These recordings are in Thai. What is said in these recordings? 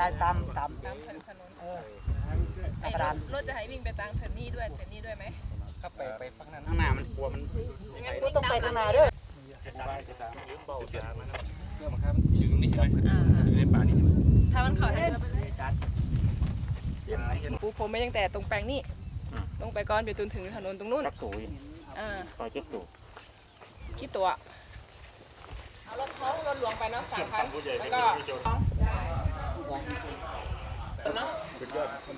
จายตามตามตามถนนเออรถจะให้วิ่งไปตามเทนนี่ด้วยเทนนี่ด้วยไหมถ้าไปไปฝั่งนั้นข้างหน้ามันกลัวมันกูต้องไปข้างหน้าด้วยเพื่อมาครับอยู่ตรงนี้ใช่ไอยู่ในป่านี่ถ้ามันเข้าทางเราไปเลยปูพรมไปตั้งแต่ตรงแปลงนี่ลงไปก่อนไปจนถึงถนนตรงนู้นจักตุยอ่าตักตุคิดตัว เอารถเขารถหลวงไปเนาะสามพันแล้วก็ องเนาะ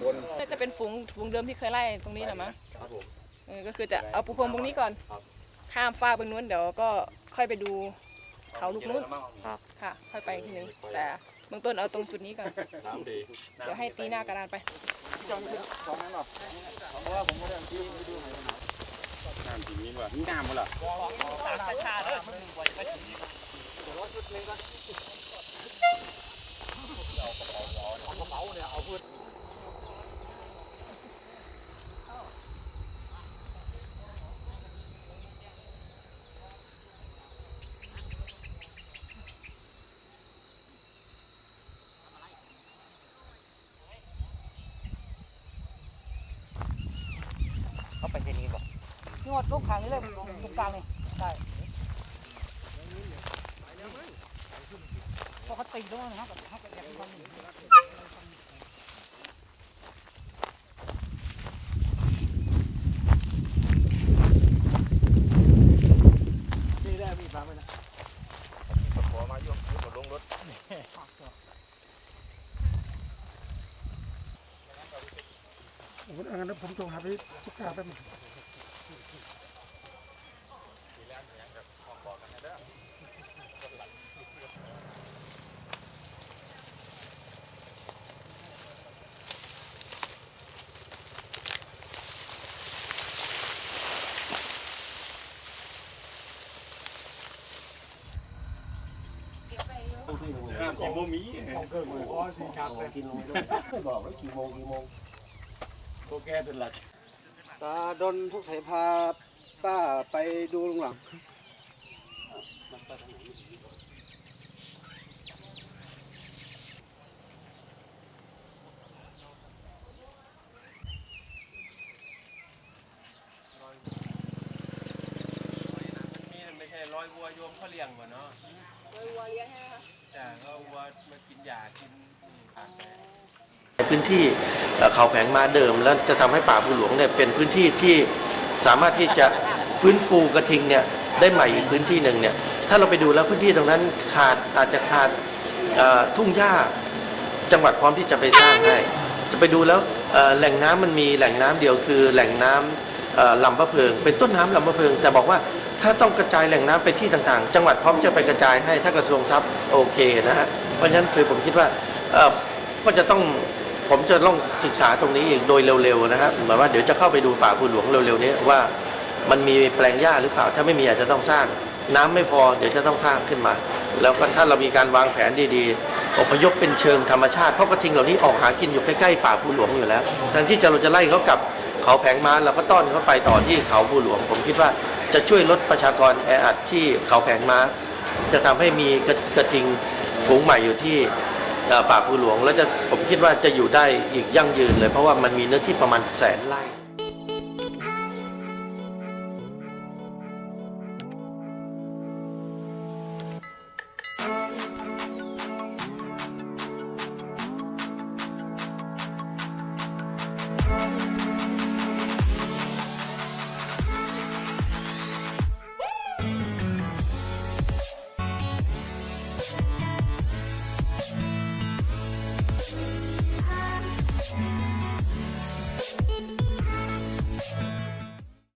บนน่าจะเป็นฝูงฝูงเดิมที่เคยไล่ตรงนี้แหละมั้งเออก็คือจะเอาปูพรมตรงนี้ก่อนข้ามฟ้ากไปนู้นเดี๋ยวก็ค่อยไปดูเขาลูกนู้นค่ะ ค่อยไปอีกทีนึงแต่เบื้องต้นเอาตรงจุดนี้ก่อนเดี๋ยวให้ตีหน้ากระดานไป น้ำทีนี้ว่ะน้ำมั้งล่ะ เขาไปที่นี่บอก นวดทุกครั้งนี่เลยตรงกลางนี่ใช่ปกติแล้วนะครับเขาก็อยากให้ความหนีขอมายกยกลงรถผมเอางั้นผมโทรหาพี่ทุกกาแป๊ บนึงน้ำของโมมีโอเคเป็นหลักตาดนทุกสายพาป้าไปดูลุงหลังมีนั่นไม่ใช่ร้อยวัวโยมเขาเลี้ยงก่อนเนาะวัวเลี้ยงใช่ไหมคะจ้ะก็วัว มากินหญ้ากินผ่านไปพื้นที่เขาแผงมาเดิม แล้วจะทำให้ป่าภูหลวงเนี่ยเป็นพื้นที่ที่สามารถที่จะฟื้นฟูกระทิงเนี่ยได้ใหม่อีกพื้นที่หนึ่งเนี่ยถ้าเราไปดูแล้วพื้นที่ตรงนั้นขาดอาจจะขาดทุ่งหญ้าจังหวัดพร้อมที่จะไปสร้างให้จะไปดูแล้วแหล่งน้ำมันมีแหล่งน้ำเดียวคือ แหล่งน้ำเอ่อลำพะเพิง เป็นต้นน้ำลำพะเพิง แต่บอกว่าถ้าต้องกระจายแหล่งน้ำไปที่ต่างๆ จังหวัดพร้อมจะไปกระจายให้ถ้ากระทรวงทรัพย์โอเคนะฮะ ราะฉะนั้นคือผมคิดว่าเออก็จะต้องผมจะต้องศึกษาตรงนี้อีกโดยเร็วๆนะครับหมายว่าเดี๋ยวจะเข้าไปดูป่าภูหลวงเร็วๆนี้ว่ามันมีแปลงหญ้าหรือเปล่า ถ้าไม่มีอาจจะต้องสร้าง น้ำไม่พอเดี๋ยวจะต้องสร้างขึ้นมา แล้วก็ถ้าเรามีการวางแผนดีๆอพยพเป็นเชิงธรรมชาติเพราะกระทิงเหล่านี้ออกหากินอยู่ใกล้ๆป่าภูหลวงอยู่แล้วแทนที่จะเราจะไล่เขากลับเขาแผงม้าเราก็ต้อนเขาไปต่อที่เขาภูหลวง ผมคิดว่าจะช่วยลดประชากรแออัดที่เขาแผงม้า จะทำให้มีกระกระทิง ฝูงใหม่อยู่ที่ป่าภูหลวง แล้วจะผมคิดว่าจะอยู่ได้อีกยั่งยืนเลย เพราะว่ามันมีเนื้อที่ประมาณแสนไร่